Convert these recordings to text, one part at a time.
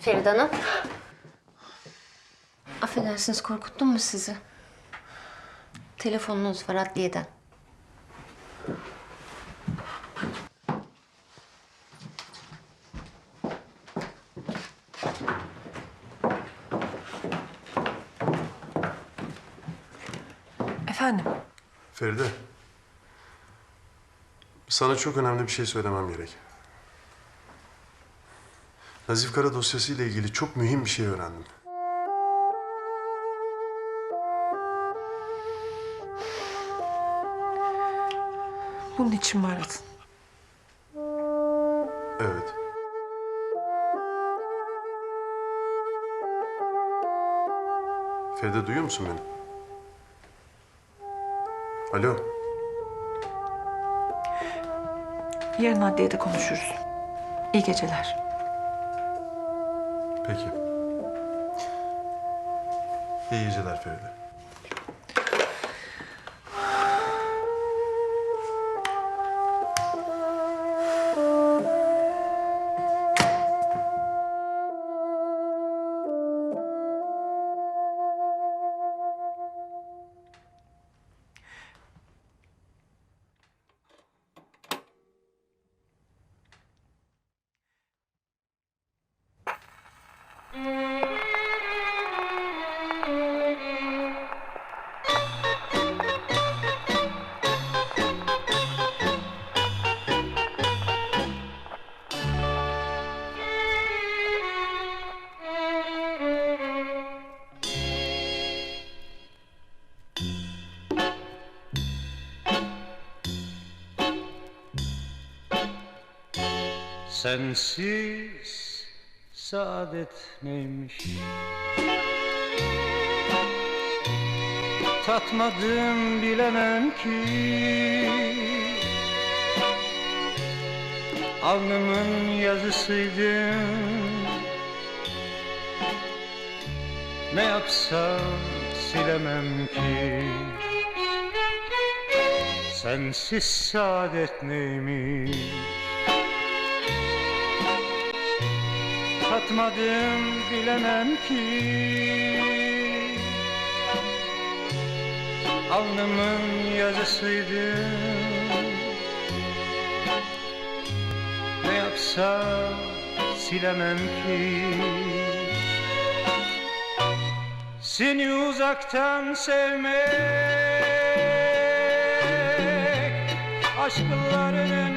Feride Hanım. Affedersiniz korkuttum mu sizi? Telefonunuz var adliyeden. Efendim? Feride. Sana çok önemli bir şey söylemem gerek. Nazif Kara dosyası ile ilgili çok mühim bir şey öğrendim. Bunun için mi aradın? Evet. Feride duyuyor musun beni? Alo. Yarın adliyede konuşuruz. İyi geceler. Peki. İyi geceler Feride. Sensiz saadet neymiş? Tatmadım bilemem ki. Alnımın yazısıydın Ne yapsam silemem ki. Sensiz saadet neymiş Tatmadım bilemem ki. Alnımın yazısıydı. Ne yapsam silemem ki. Seni uzaktan sevmek Aşkların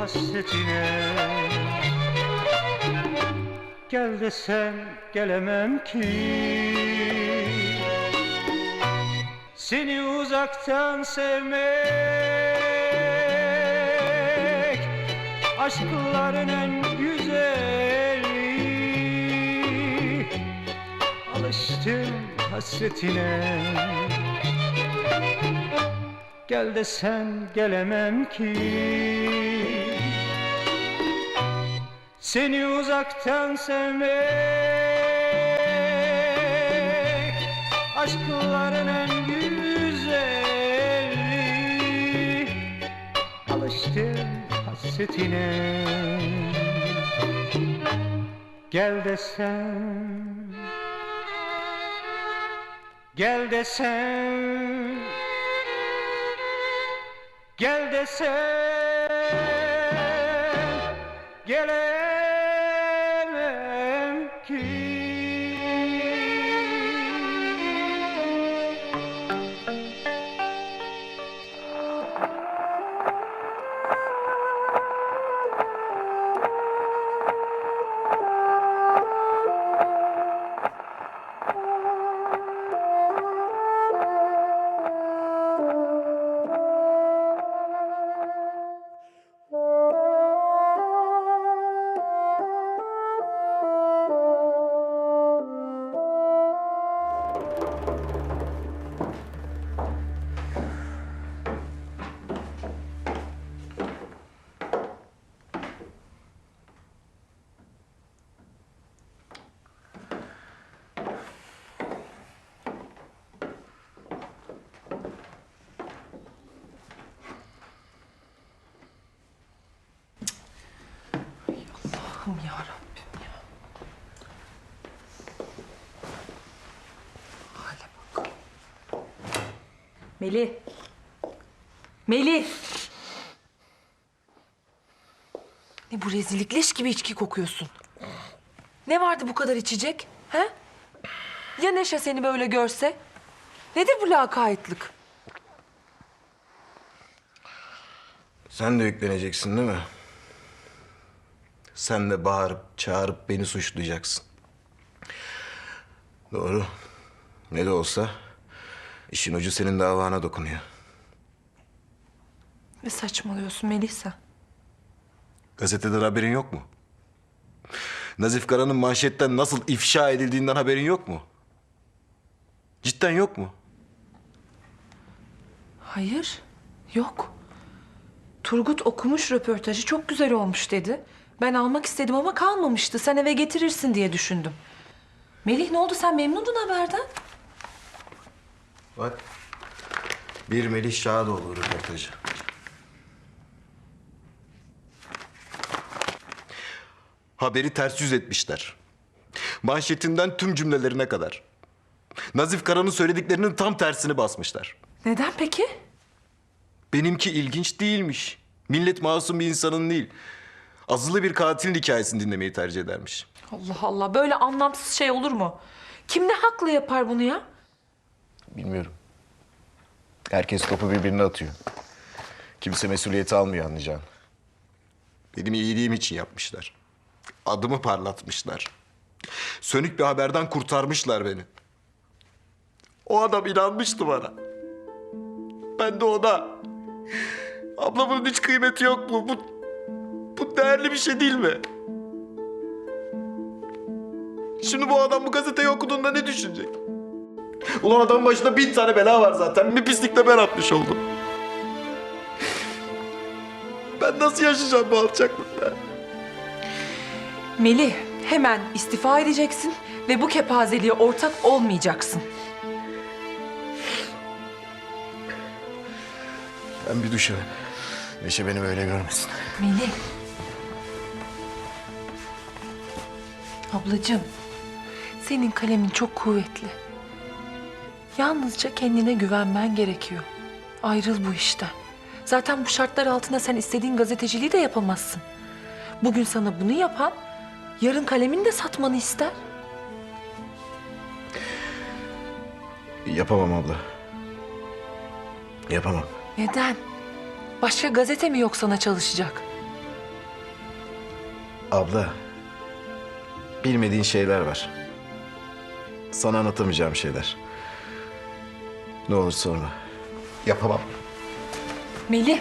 hasretine. Gel desem gelemem ki. Seni uzaktan sevmek Aşkların en güzeli. Alıştım hasretine. Gel desen gelemem ki Seni uzaktan sevmek Aşkların en güzeli. Alıştım hasretine. Gel desem Gel desem Gel desem gelemem ya Rabbim ya. Hale bak. Melih. Melih. Ne bu rezillik? Leş gibi içki kokuyorsun. Ne vardı bu kadar içecek? He? Ya Neşe seni böyle görse? Nedir bu lakaytlık? Sen de yükleneceksin değil mi? Sen de bağırıp çağırıp beni suçlayacaksın. Doğru. Ne de olsa işin ucu senin davana dokunuyor. Ne saçmalıyorsun Melisa? Gazeteden haberin yok mu? Nazif Kara'nın manşetten nasıl ifşa edildiğinden haberin yok mu? Cidden yok mu? Hayır, yok. Turgut okumuş röportajı çok güzel olmuş dedi. Ben almak istedim ama kalmamıştı. Sen eve getirirsin diye düşündüm. Melih ne oldu sen memnundun haberden? Bak. Bir Melih Şahadoğlu röportajı. Haberi ters yüz etmişler. Manşetinden tüm cümlelerine kadar. Nazif Kara'nın söylediklerinin tam tersini basmışlar. Neden peki? Benimki ilginç değilmiş. Millet masum bir insanın değil. Azılı bir katilin hikayesini dinlemeyi tercih edermiş. Allah Allah böyle anlamsız şey olur mu? Kim ne haklı yapar bunu ya? Bilmiyorum. Herkes topu birbirine atıyor. Kimse mesuliyeti almıyor anlayacağın. Benim iyiliğim için yapmışlar. Adımı parlatmışlar. Sönük bir haberden kurtarmışlar beni. O adam inanmıştı bana. Ben de ona. Ablamın hiç kıymeti yok mu? Bu, bu değerli bir şey değil mi? Şimdi bu adam bu gazeteyi okuduğunda ne düşünecek? Ulan adamın başında bin tane bela var zaten. Bir pislik de ben atmış oldum. Ben nasıl yaşayacağım bu alçaklıkla? Melih hemen istifa edeceksin ve bu kepazeliğe ortak olmayacaksın. Ben bir duş alayım. Neşe beni böyle görmesin. Melih. Ablacığım, senin kalemin çok kuvvetli. Yalnızca kendine güvenmen gerekiyor. Ayrıl bu işten. Zaten bu şartlar altında sen istediğin gazeteciliği de yapamazsın. Bugün sana bunu yapan, yarın kalemini de satmanı ister. Yapamam abla. Yapamam. Neden? Başka gazete mi yok sana çalışacak? Abla. Bilmediğin şeyler var. Sana anlatamayacağım şeyler. Ne olur sorma. Yapamam. Melih,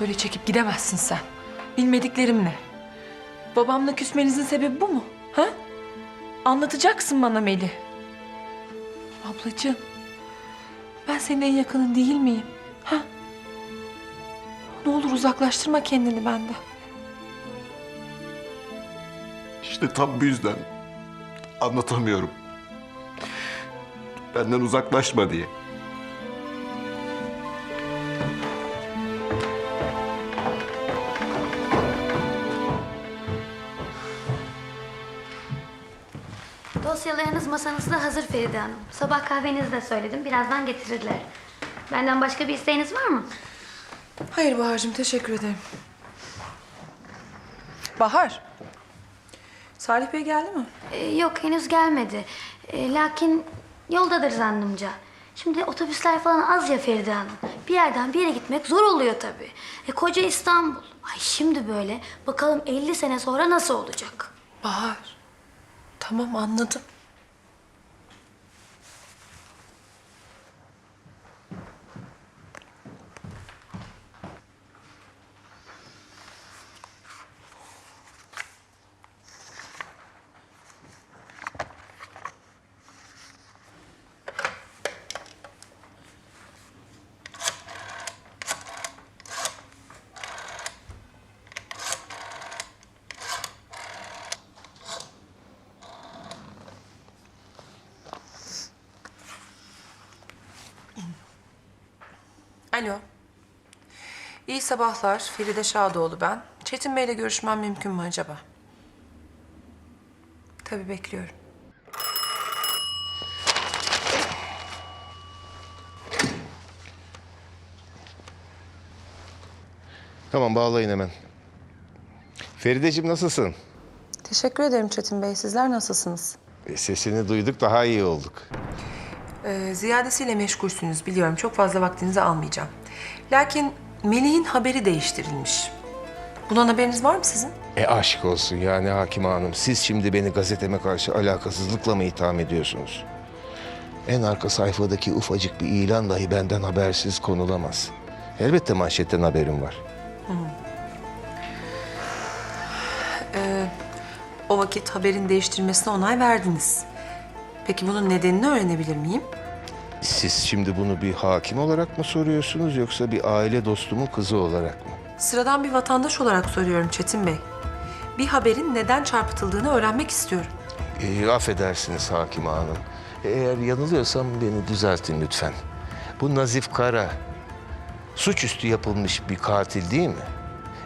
böyle çekip gidemezsin sen. Bilmediklerim ne? Babamla küsmenizin sebebi bu mu? Ha? Anlatacaksın bana Melih. Ablacığım, ben senin en yakının değil miyim? Ha? Ne olur uzaklaştırma kendini benden. İşte tam bu yüzden anlatamıyorum. Benden uzaklaşma diye. Dosyalarınız masanızda hazır Feride Hanım. Sabah kahvenizi de söyledim. Birazdan getirirler. Benden başka bir isteğiniz var mı? Hayır Bahar'cığım, teşekkür ederim. Bahar, Salih Bey geldi mi? Ee, yok henüz gelmedi. Ee, lakin yoldadır zannımca. Şimdi otobüsler falan az ya Feride Hanım. Bir yerden bir yere gitmek zor oluyor tabii. E, koca İstanbul. Ay şimdi böyle bakalım 50 sene sonra nasıl olacak? Bahar, tamam anladım. Alo. İyi sabahlar. Feride Şadoğlu ben. Çetin Bey'le görüşmem mümkün mü acaba? Tabii bekliyorum. Tamam bağlayın hemen. Ferideciğim nasılsın? Teşekkür ederim Çetin Bey. Sizler nasılsınız? E, sesini duyduk daha iyi olduk. Ee, ziyadesiyle meşgulsünüz biliyorum. Çok fazla vaktinizi almayacağım. Lakin Melih'in haberi değiştirilmiş. Bundan haberiniz var mı sizin? E aşk olsun yani Hakim Hanım. Siz şimdi beni gazeteme karşı alakasızlıkla mı itham ediyorsunuz? En arka sayfadaki ufacık bir ilan dahi benden habersiz konulamaz. Elbette manşetten haberim var. O vakit haberin değiştirilmesine onay verdiniz. Peki bunun nedenini öğrenebilir miyim? Siz şimdi bunu bir hakim olarak mı soruyorsunuz yoksa bir aile dostumun kızı olarak mı? Sıradan bir vatandaş olarak soruyorum Çetin Bey. Bir haberin neden çarpıtıldığını öğrenmek istiyorum. E, affedersiniz Hakim Hanım. Eğer yanılıyorsam beni düzeltin lütfen. Bu Nazif Kara suçüstü yapılmış bir katil değil mi?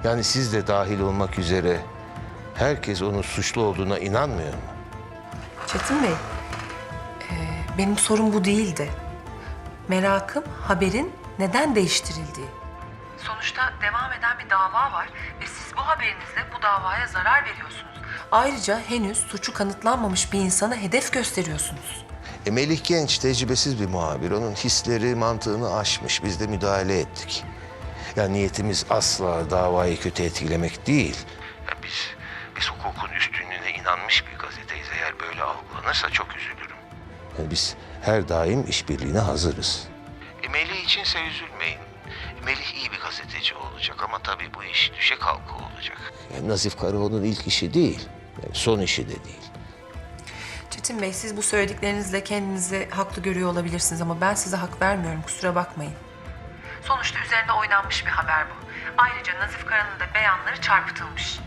Yani siz de dahil olmak üzere herkes onun suçlu olduğuna inanmıyor mu? Çetin Bey, benim sorum bu değildi. Merakım haberin neden değiştirildiği. Sonuçta devam eden bir dava var ve siz bu haberinizle bu davaya zarar veriyorsunuz. Ayrıca henüz suçu kanıtlanmamış bir insana hedef gösteriyorsunuz. E, Melih genç, tecrübesiz bir muhabir. Onun hisleri, mantığını aşmış. Biz de müdahale ettik. Ya niyetimiz asla davayı kötü etkilemek değil. Ya biz, biz hukukun üstünlüğüne inanmış bir gazeteyiz. Eğer böyle algılanırsa çok üzülürüm. Biz her daim işbirliğine hazırız. E, Melih içinse üzülmeyin. Melih iyi bir gazeteci olacak ama tabii bu iş düşe kalka olacak. Yani Nazif Karaoğlu'nun ilk işi değil. Yani son işi de değil. Çetin Bey, siz bu söylediklerinizle kendinizi haklı görüyor olabilirsiniz ama ben size hak vermiyorum, kusura bakmayın. Sonuçta üzerine oynanmış bir haber bu. Ayrıca Nazif Kara'nın da beyanları çarpıtılmış.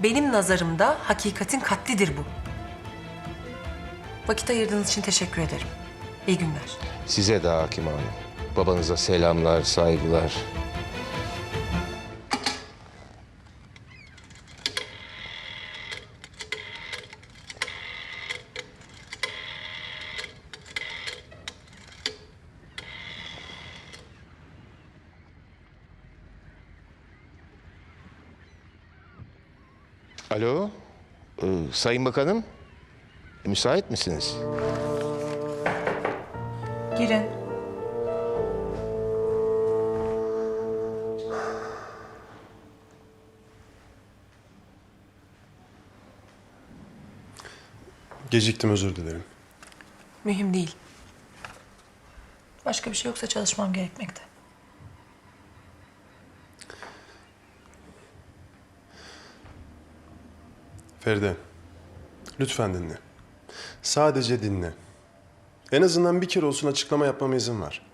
Benim nazarımda hakikatin katlidir bu. Vakit ayırdığınız için teşekkür ederim. İyi günler. Size de Hakim Hanım. Babanıza selamlar, saygılar. Alo, ee, Sayın Bakanım, müsait misiniz? Girin. Geciktim özür dilerim. Mühim değil. Başka bir şey yoksa çalışmam gerekmekte. Feride, lütfen dinle. Sadece dinle. En azından bir kere olsun açıklama yapmama izin var.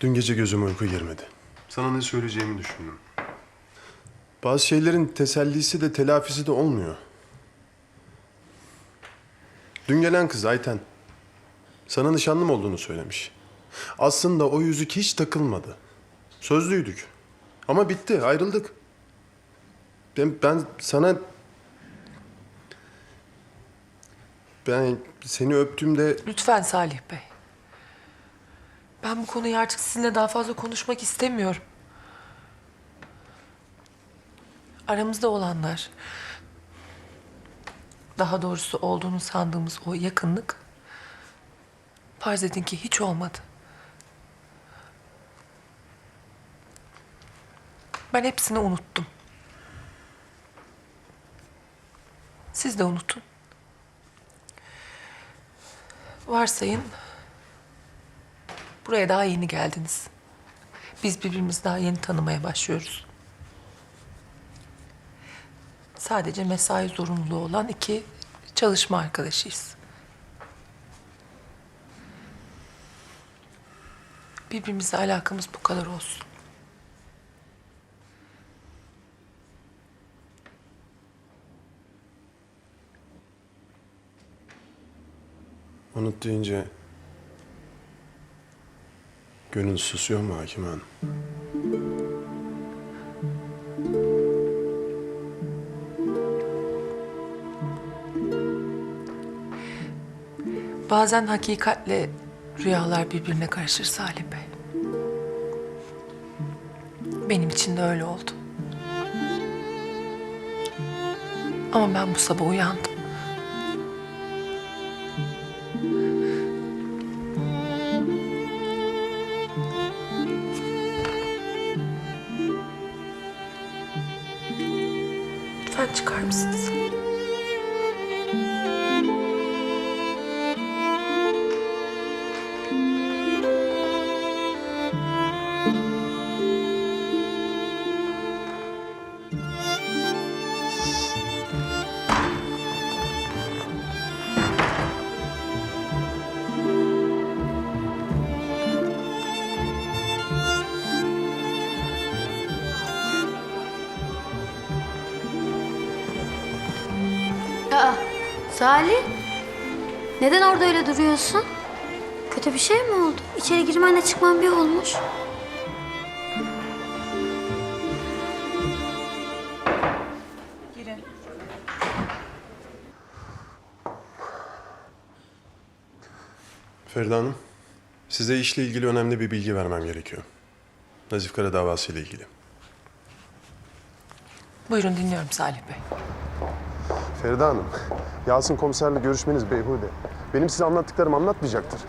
Dün gece gözüme uyku girmedi. Sana ne söyleyeceğimi düşündüm. Bazı şeylerin tesellisi de telafisi de olmuyor. Dün gelen kız Ayten. Sana nişanlım olduğunu söylemiş. Aslında o yüzük hiç takılmadı. Sözlüydük. Ama bitti, ayrıldık. Ben, ben sana... Ben seni öptüğümde Lütfen Salih Bey. Ben bu konuyu artık sizinle daha fazla konuşmak istemiyorum. Aramızda olanlar, daha doğrusu olduğunu sandığımız o yakınlık, farz edin ki hiç olmadı. Ben hepsini unuttum. Siz de unutun. Varsayın buraya daha yeni geldiniz. Biz birbirimizi daha yeni tanımaya başlıyoruz. Sadece mesai zorunluluğu olan iki çalışma arkadaşıyız. Birbirimizle alakamız bu kadar olsun. Anıt deyince gönül susuyor mu Hakim Hanım? Bazen hakikatle rüyalar birbirine karışır Salih Bey. Benim için de öyle oldu. Ama ben bu sabah uyandım. Salih. Neden orada öyle duruyorsun? Kötü bir şey mi oldu? İçeri girmenle çıkman bir olmuş. Feride Hanım, size işle ilgili önemli bir bilgi vermem gerekiyor. Nazif Kara davası ile ilgili. Buyurun dinliyorum Salih Bey. Feride Hanım, Yasin komiserle görüşmeniz beyhude. Benim size anlattıklarım anlatmayacaktır.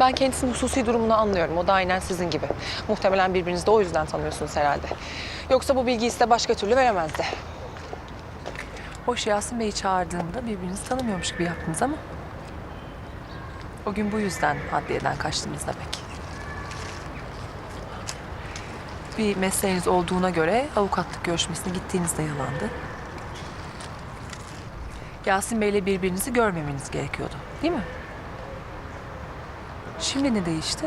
Ben kendisinin hususi durumunu anlıyorum. O da aynen sizin gibi. Muhtemelen birbirinizi de o yüzden tanıyorsunuz herhalde. Yoksa bu bilgiyi size başka türlü veremezdi. Hoş Yasin Bey'i çağırdığımda birbirinizi tanımıyormuş gibi yaptınız ama... O gün bu yüzden adliyeden kaçtınız demek. Bir mesleğiniz olduğuna göre avukatlık görüşmesine gittiğiniz de yalandı. Yasin Bey'le birbirinizi görmemeniz gerekiyordu, değil mi? Şimdi ne değişti?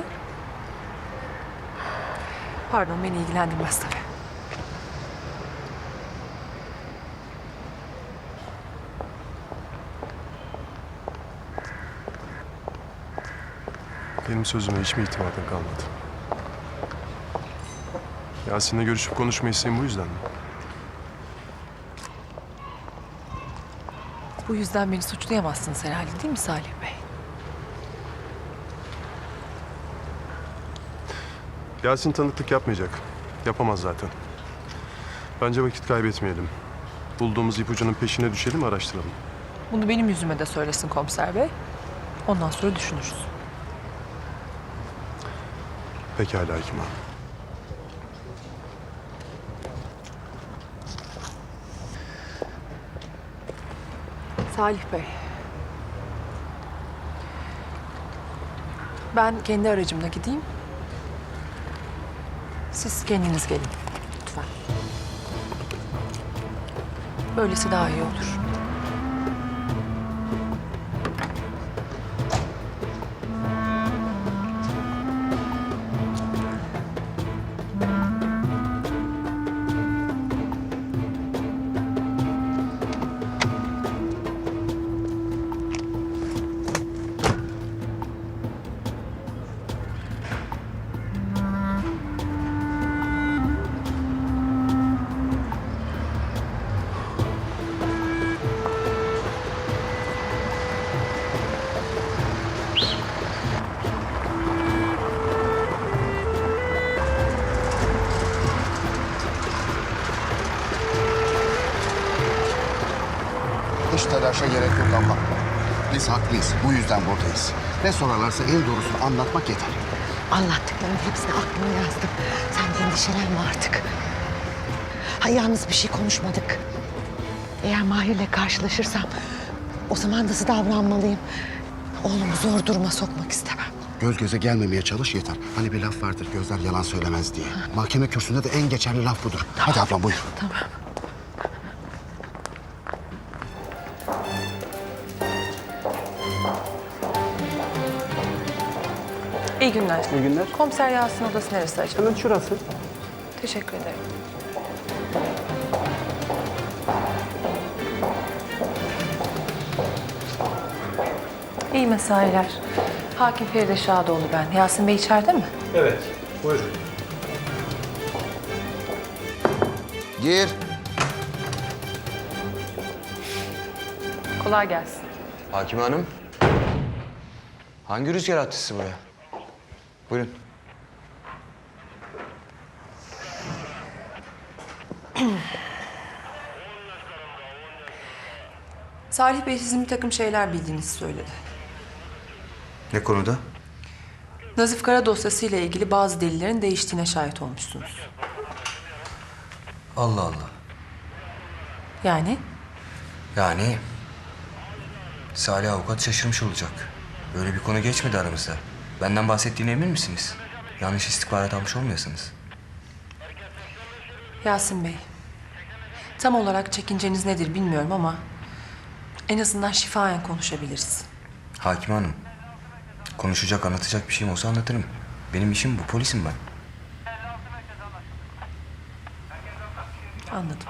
Pardon, beni ilgilendirmez tabii. Benim sözüme hiç mi itimadın kalmadı? Yasin'le görüşüp konuşma isteğim bu yüzden mi? Bu yüzden beni suçlayamazsınız herhalde değil mi Salih Bey? Yasin tanıklık yapmayacak. Yapamaz zaten. Bence vakit kaybetmeyelim. Bulduğumuz ipucunun peşine düşelim, araştıralım. Bunu benim yüzüme de söylesin komiser bey. Ondan sonra düşünürüz. Pekala Hakim Hanım. Salih Bey. Ben kendi aracımla gideyim. Siz kendiniz gelin. Lütfen. Böylesi daha iyi olur. Hiç telaşa gerek yok ama. Biz haklıyız. Bu yüzden buradayız. Ne sorarlarsa en doğrusunu anlatmak yeter. Anlattıklarının hepsini aklıma yazdım. Sen endişelenme artık. Ha, yalnız bir şey konuşmadık. Eğer Mahir'le karşılaşırsam o zaman nasıl davranmalıyım? Oğlumu zor duruma sokmak istemem. Göz göze gelmemeye çalış yeter. Hani bir laf vardır gözler yalan söylemez diye. Mahkeme kürsüsünde de en geçerli laf budur. Hadi ablam buyur. Tamam. İyi günler. İyi günler. Komiser Yasin odası neresi acaba? Hemen şurası. Teşekkür ederim. İyi mesailer. Hakim Feride Şadoğlu ben. Yasin Bey içeride mi? Evet, buyurun. Gir. Kolay gelsin. Hakim Hanım. Hangi rüzgar attı sizi buraya? Buyurun. Salih Bey sizin bir takım şeyler bildiğinizi söyledi. Ne konuda? Nazif Kara dosyası ile ilgili bazı delillerin değiştiğine şahit olmuşsunuz. Allah Allah. Yani Yani Salih avukat şaşırmış olacak. Böyle bir konu geçmedi aramızda. Benden bahsettiğine emin misiniz? Yanlış istihbarat almış olmayasınız. Yasin Bey, tam olarak çekinceniz nedir bilmiyorum ama en azından şifayen konuşabiliriz. Hakim Hanım, konuşacak, anlatacak bir şeyim olsa anlatırım. Benim işim bu, polisim ben. Anladım.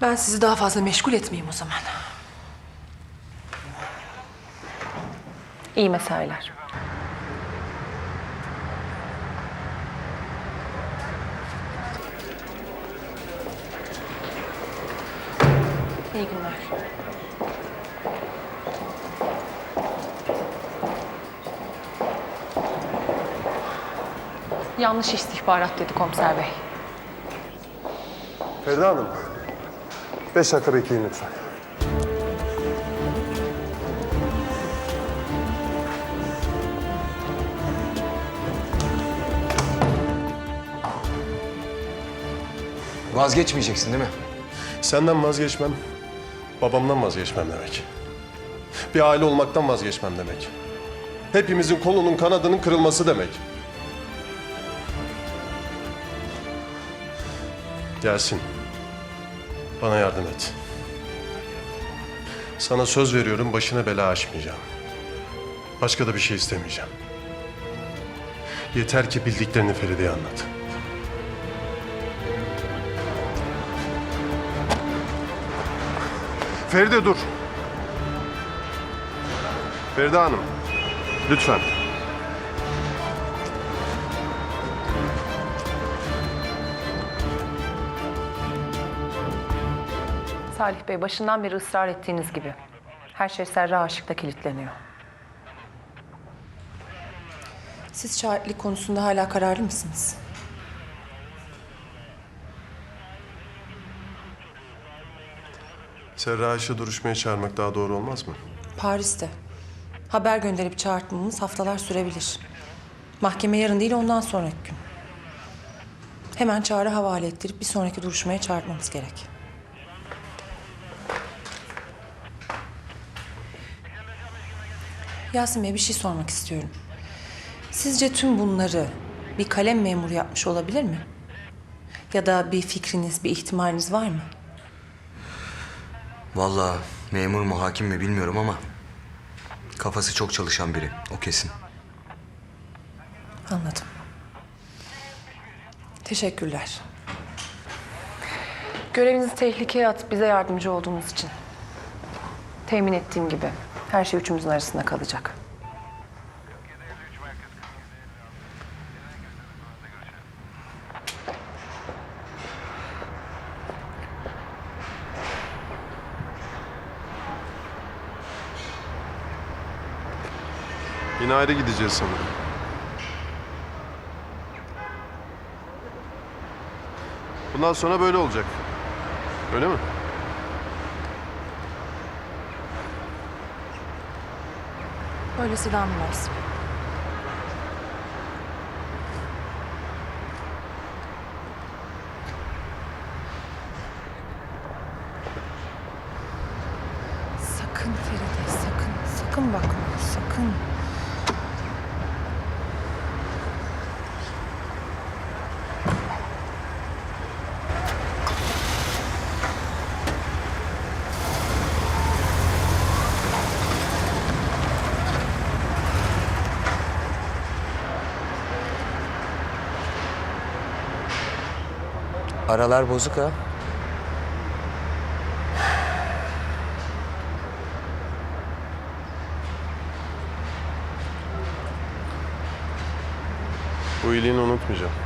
Ben sizi daha fazla meşgul etmeyeyim o zaman. İyi mesailer. İyi günler. Yanlış istihbarat dedi komiser bey. Feride Hanım. Beş dakika bekleyin lütfen. Vazgeçmeyeceksin değil mi? Senden vazgeçmem, babamdan vazgeçmem demek. Bir aile olmaktan vazgeçmem demek. Hepimizin kolunun kanadının kırılması demek. Gelsin. Bana yardım et. Sana söz veriyorum başına bela açmayacağım. Başka da bir şey istemeyeceğim. Yeter ki bildiklerini Feride'ye anlat. Feride dur. Feride Hanım. Lütfen. Salih Bey başından beri ısrar ettiğiniz gibi. Her şey Serra Aşık'ta kilitleniyor. Siz şahitlik konusunda hala kararlı mısınız? Serra Ayşe duruşmaya çağırmak daha doğru olmaz mı? Paris'te. Haber gönderip çağırtmamız haftalar sürebilir. Mahkeme yarın değil ondan sonraki gün. Hemen çağrı havale ettirip bir sonraki duruşmaya çağırtmamız gerek. Yasin Bey bir şey sormak istiyorum. Sizce tüm bunları bir kalem memuru yapmış olabilir mi? Ya da bir fikriniz, bir ihtimaliniz var mı? Vallahi memur mu hakim mi bilmiyorum ama kafası çok çalışan biri. O kesin. Anladım. Teşekkürler. Görevinizi tehlikeye atıp bize yardımcı olduğunuz için. Temin ettiğim gibi her şey üçümüzün arasında kalacak. Yine ayrı gideceğiz sanırım. Bundan sonra böyle olacak. Öyle mi? Öylesi daha. Sakın Aralar bozuk ha. Bu iyiliğini unutmayacağım.